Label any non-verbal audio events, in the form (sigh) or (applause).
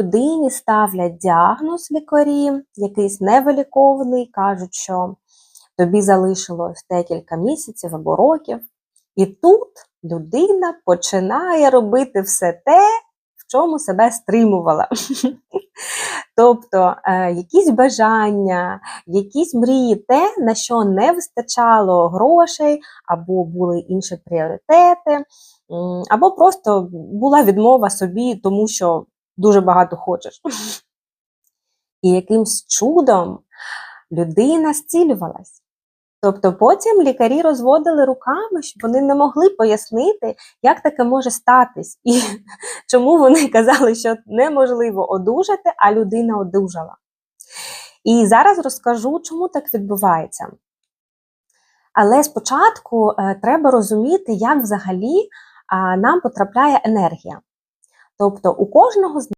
людині ставлять діагноз лікарі, якийсь невиліковний, кажуть, що тобі залишилось декілька місяців або років. І тут людина починає робити все те, в чому себе стримувала. (laughs) Тобто е, якісь бажання, якісь мрії, те, на що не вистачало грошей, або були інші пріоритети, або просто була відмова собі, тому що дуже багато хочеш. І якимсь чудом людина зцілювалась. Тобто потім лікарі розводили руками, щоб вони не могли пояснити, як таке може статись, і (laughs) чому вони казали, що неможливо одужати, а людина одужала. І зараз розкажу, чому так відбувається. Але спочатку е, треба розуміти, як взагалі нам потрапляє енергія. Тобто у кожного з